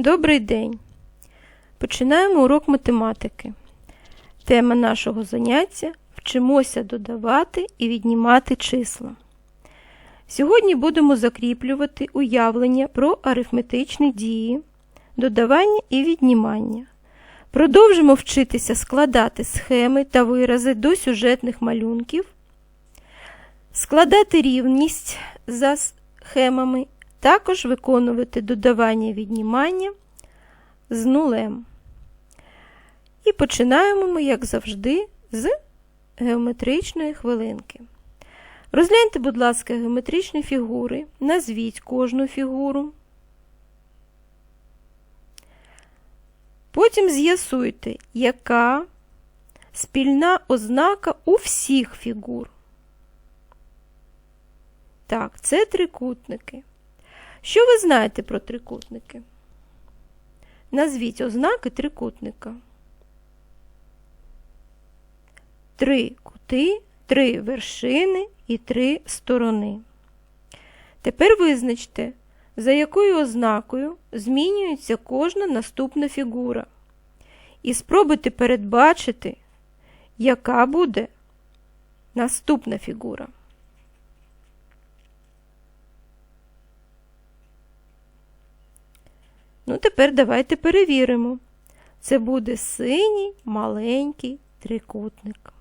Добрий день! Починаємо урок математики. Тема нашого заняття вчимося додавати і віднімати числа. Сьогодні будемо закріплювати уявлення про арифметичні дії, додавання і віднімання. Продовжимо вчитися складати схеми та вирази до сюжетних малюнків, складати рівність за схемами, також виконувати додавання віднімання з нулем. І починаємо ми, як завжди, з геометричної хвилинки. Розгляньте, будь ласка, геометричні фігури, назвіть кожну фігуру. Потім з'ясуйте, яка спільна ознака у всіх фігур. Так, це трикутники. Що ви знаєте про трикутники? Назвіть ознаки трикутника. Три кути, три вершини і три сторони. Тепер визначте, за якою ознакою змінюється кожна наступна фігура. І спробуйте передбачити, яка буде наступна фігура. Ну, тепер давайте перевіримо. Це буде синій маленький трикутник.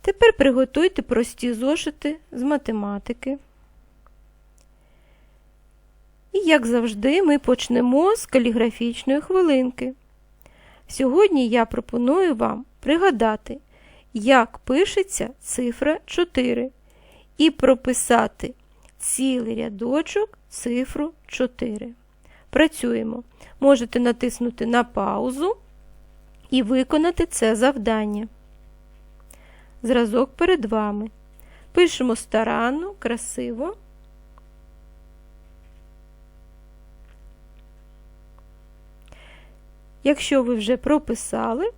Тепер приготуйте прості зошити з математики. І, як завжди, ми почнемо з каліграфічної хвилинки. Сьогодні я пропоную вам пригадати, як пишеться цифра 4 і прописати цілий рядочок цифру 4. Працюємо. Можете натиснути на паузу і виконати це завдання. Зразок перед вами. Пишемо старанно, красиво. Якщо ви вже прописали,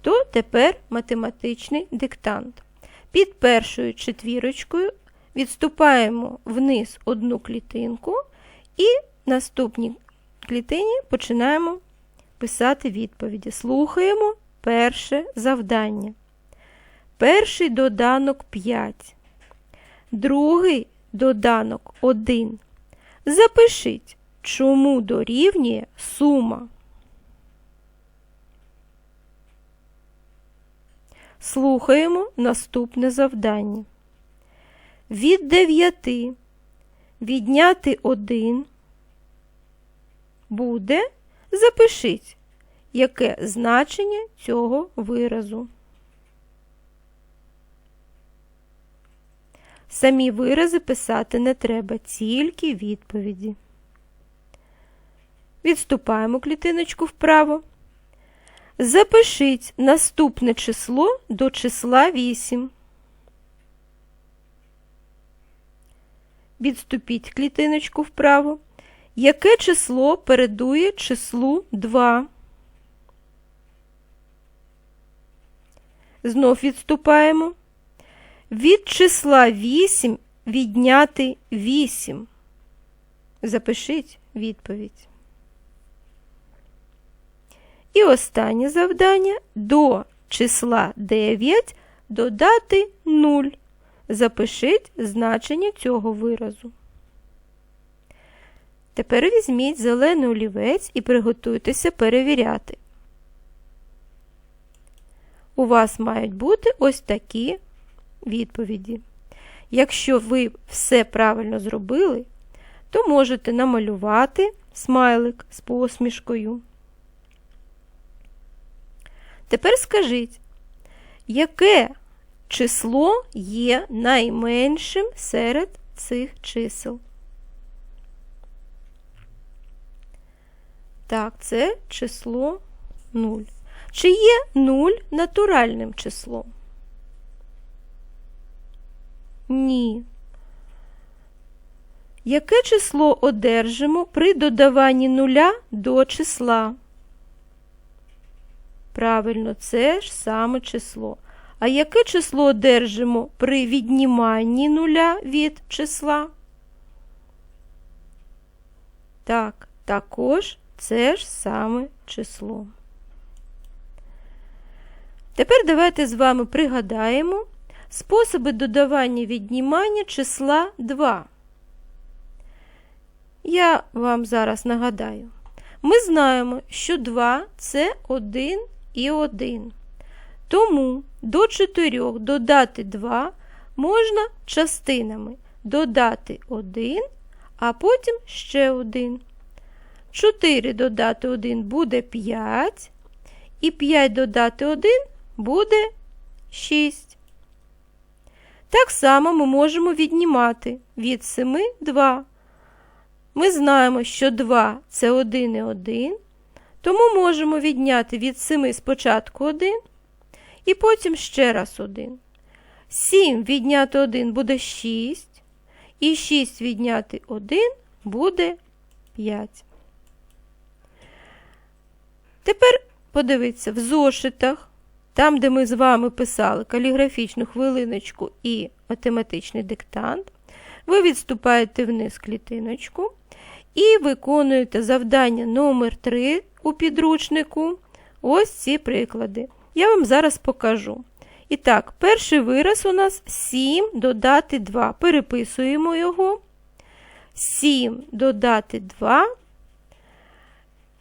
то тепер математичний диктант. Під першою четвірочкою відступаємо вниз одну клітинку і наступній клітині починаємо писати відповіді. Слухаємо перше завдання. Перший доданок 5. Другий доданок 1. Запишіть, чому дорівнює сума. Слухаємо наступне завдання. Від 9 відняти 1 буде, запишіть, яке значення цього виразу. Самі вирази писати не треба, тільки відповіді. Відступаємо клітиночку вправо. Запишіть наступне число до числа 8. Відступіть клітиночку вправо. Яке число передує числу 2? Знов відступаємо. Від числа 8 відняти 8. Запишіть відповідь. І останнє завдання до числа 9 додати 0. Запишіть значення цього виразу. Тепер візьміть зелений олівець і приготуйтеся перевіряти. У вас мають бути ось такі відповіді. Якщо ви все правильно зробили, то можете намалювати смайлик з посмішкою. Тепер скажіть, яке число є найменшим серед цих чисел? Так, це число 0. Чи є 0 натуральним числом? Ні. Яке число одержимо при додаванні нуля до числа? Правильно, це ж саме число. А яке число одержимо при відніманні нуля від числа? Так, також це ж саме число. Тепер давайте з вами пригадаємо способи додавання віднімання числа 2. Я вам зараз нагадаю. Ми знаємо, що 2 це 1 і 1. Тому до 4 додати 2 можна частинами додати 1, а потім ще 1. 4 додати 1 буде 5, і 5 додати 1 буде 6. Так само ми можемо віднімати від 7 2. Ми знаємо, що 2 це 1 і 1, тому можемо відняти від 7 спочатку 1 і потім ще раз 1. 7 відняти 1 буде 6, і 6 відняти 1 буде 5. Тепер подивіться, в зошитах, там, де ми з вами писали каліграфічну хвилиночку і математичний диктант, ви відступаєте вниз клітиночку і виконуєте завдання номер 3 у підручнику. Ось ці приклади. Я вам зараз покажу. І так, перший вираз у нас 7 додати 2. Переписуємо його. 7 додати 2.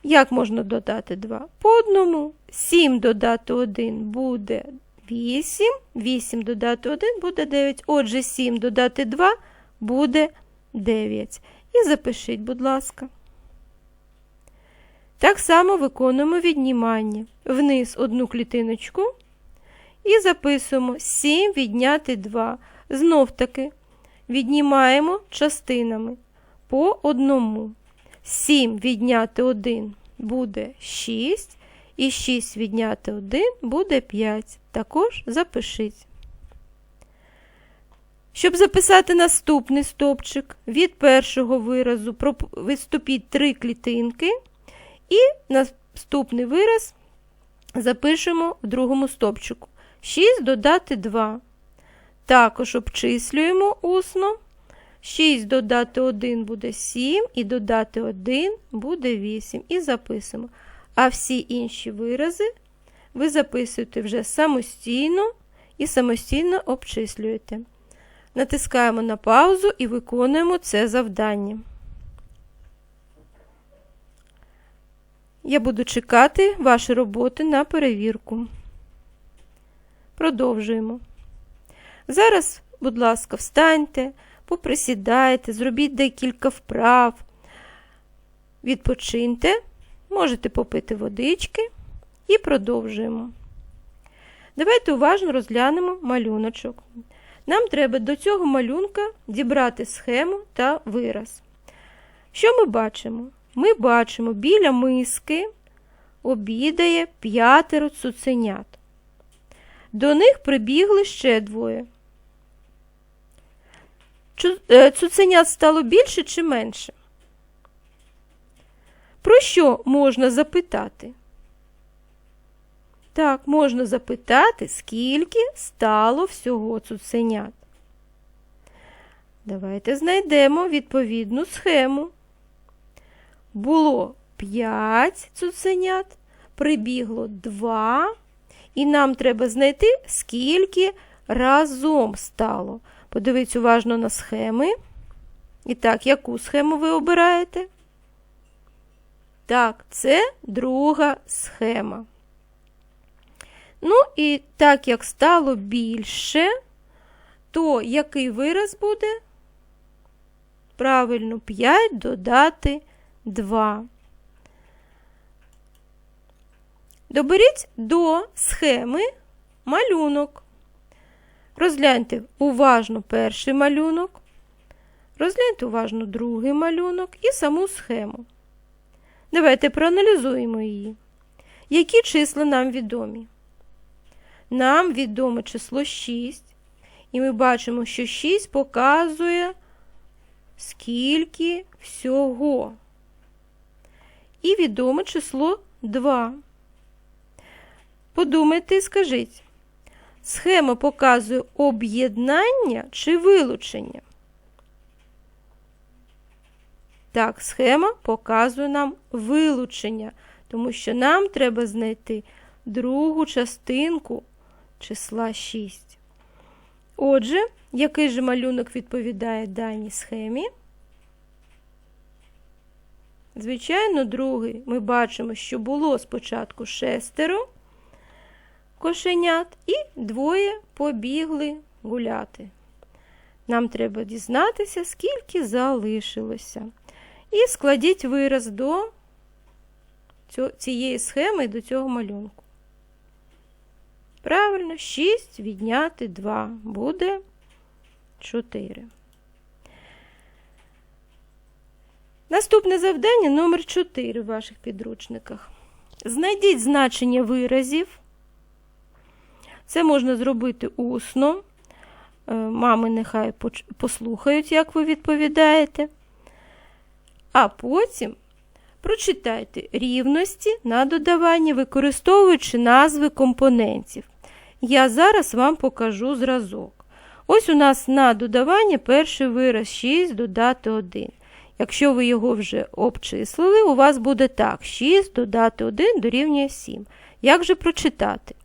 Як можна додати 2? По одному. 7 додати 1 буде 8. 8 додати 1 буде 9. Отже, 7 додати 2 буде 9. І запишіть, будь ласка. Так само виконуємо віднімання. Вниз одну клітиночку. І записуємо 7 відняти 2. Знов таки віднімаємо частинами по одному. 7 відняти 1 буде 6, і 6 відняти 1 буде 5. Також запишіть. Щоб записати наступний стовпчик, від першого виразу відступіть 3 клітинки, і наступний вираз запишемо в другому стовпчику. 6 додати 2. Також обчислюємо усно. 6 додати 1 буде 7, і додати 1 буде 8. І записуємо. А всі інші вирази ви записуєте вже самостійно і самостійно обчислюєте. Натискаємо на паузу і виконуємо це завдання. Я буду чекати ваші роботи на перевірку. Продовжуємо. Зараз, будь ласка, встаньте, поприсідайте, зробіть декілька вправ, відпочиньте, можете попити водички і продовжуємо. Давайте уважно розглянемо малюночок. Нам треба до цього малюнка дібрати схему та вираз. Що ми бачимо? Ми бачимо, біля миски обідає п'ятеро цуценят. До них прибігли ще двоє. Е, цуценят стало більше чи менше? Про що можна запитати? Так, можна запитати, скільки стало всього цуценят. Давайте знайдемо відповідну схему. Було 5 цуценят, прибігло 2, і нам треба знайти, скільки разом стало. Подивіться уважно на схеми. І так, яку схему ви обираєте? Так, це друга схема. Ну, і так як стало більше, то який вираз буде? Правильно, 5 додати 2. Доберіть до схеми малюнок. Розгляньте уважно перший малюнок, розгляньте уважно другий малюнок і саму схему. Давайте проаналізуємо її. Які числа нам відомі? Нам відоме число 6, і ми бачимо, що 6 показує, скільки всього. І відоме число 2. Подумайте і скажіть, схема показує об'єднання чи вилучення? Так, схема показує нам вилучення, тому що нам треба знайти другу частинку числа 6. Отже, який же малюнок відповідає даній схемі? Звичайно, другий ми бачимо, що було спочатку шестеро кошенят і двоє побігли гуляти. Нам треба дізнатися, скільки залишилося. І складіть вираз до цієї схеми до цього малюнку. Правильно, 6 відняти 2 буде 4. Наступне завдання номер 4 в ваших підручниках. Знайдіть значення виразів. Це можна зробити усно. Е, мами нехай послухають, як ви відповідаєте. А потім прочитайте рівності на додавання, використовуючи назви компонентів. Я зараз вам покажу зразок. Ось у нас на додавання перший вираз 6 додати 1. Якщо ви його вже обчислили, у вас буде так: 6 додати 1 дорівнює 7. Як же прочитати?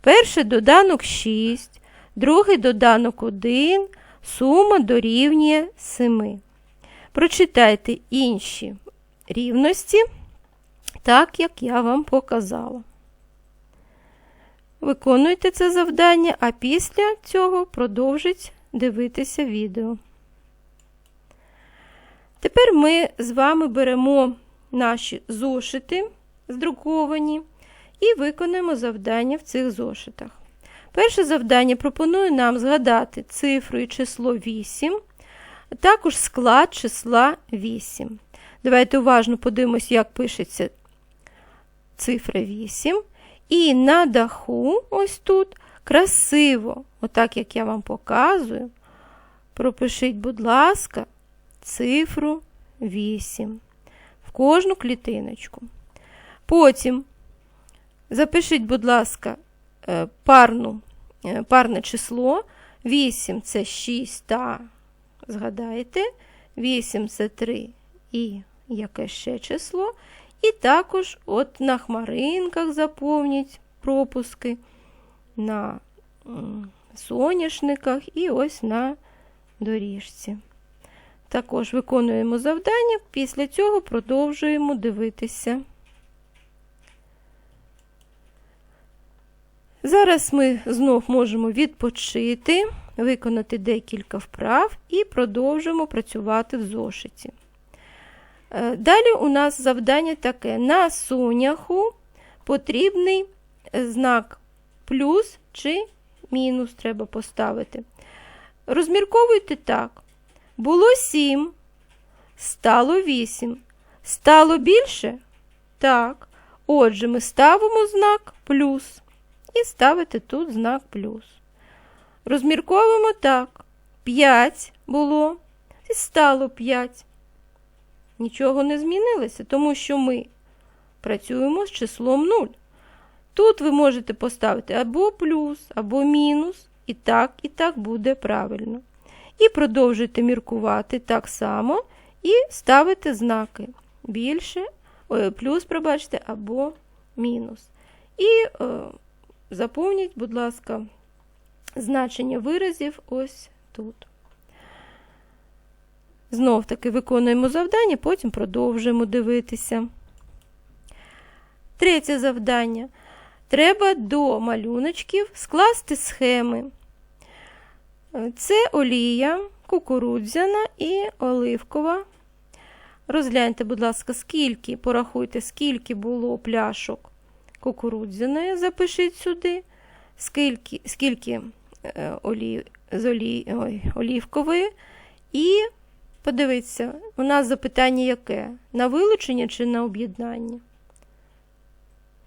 Перший доданок 6, другий доданок 1, сума дорівнює 7. Прочитайте інші рівності, так як я вам показала. Виконуйте це завдання, а після цього продовжіть дивитися відео. Тепер ми з вами беремо наші зошити здруковані і виконуємо завдання в цих зошитах. Перше завдання пропоную нам згадати цифру і число 8, а також склад числа 8. Давайте уважно подивимось, як пишеться цифра 8. І на даху, ось тут, красиво, отак як я вам показую, пропишіть, будь ласка, цифру 8 в кожну клітиночку. Потім запишіть, будь ласка, е, парну, е, парне число. 8 це 6 та, згадайте, 8 це 3 і яке ще число. І також от на хмаринках заповніть пропуски, на соняшниках і ось на доріжці. Також виконуємо завдання, після цього продовжуємо дивитися. Зараз ми знов можемо відпочити, виконати декілька вправ і продовжимо працювати в зошиті. Е, далі у нас завдання таке: на соняху потрібний знак плюс чи мінус треба поставити. Розмірковуйте так. Було 7, стало 8. Стало більше? Так. Отже, ми ставимо знак плюс. І ставите тут знак плюс. Розмірковуємо так. 5 було, і стало 5. Нічого не змінилося, тому що ми працюємо з числом 0. Тут ви можете поставити або плюс, або мінус, і так, і так буде правильно. І продовжуйте міркувати так само і ставити знаки більше, плюс, пробачте, або мінус. І е, заповніть, будь ласка, значення виразів ось тут. Знов таки виконуємо завдання, потім продовжуємо дивитися. Третє завдання. Треба до малюночків скласти схеми. Це олія, кукурудзяна і оливкова. Розгляньте, будь ласка, скільки, порахуйте, скільки було пляшок кукурудзяної, запишіть сюди, скільки скільки е, олій, з олій, ой, олівкової. І подивіться, у нас запитання яке? На вилучення чи на об'єднання?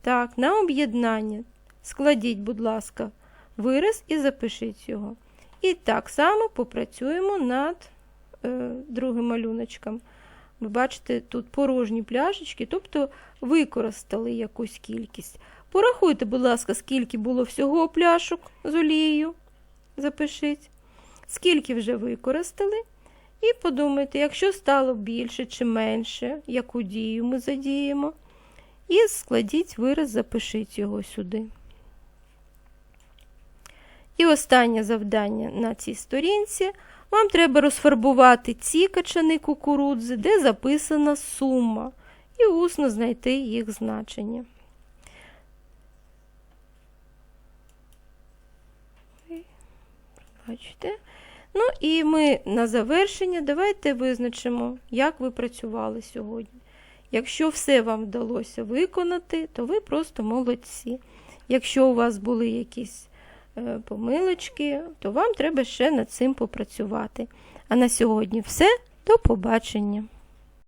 Так, на об'єднання. Складіть, будь ласка, вираз і запишіть його. І так само попрацюємо над е, другим малюночком. Ви бачите, тут порожні пляшечки, тобто використали якусь кількість. Порахуйте, будь ласка, скільки було всього пляшок з олією. Запишіть, скільки вже використали. І подумайте, якщо стало більше чи менше, яку дію ми задіємо. І складіть вираз, запишіть його сюди. І останнє завдання на цій сторінці. Вам треба розфарбувати ці качани кукурудзи, де записана сума, і усно знайти їх значення. Бачите? Ну і ми на завершення давайте визначимо, як ви працювали сьогодні. Якщо все вам вдалося виконати, то ви просто молодці. Якщо у вас були якісь помилочки, то вам треба ще над цим попрацювати. А на сьогодні все. До побачення!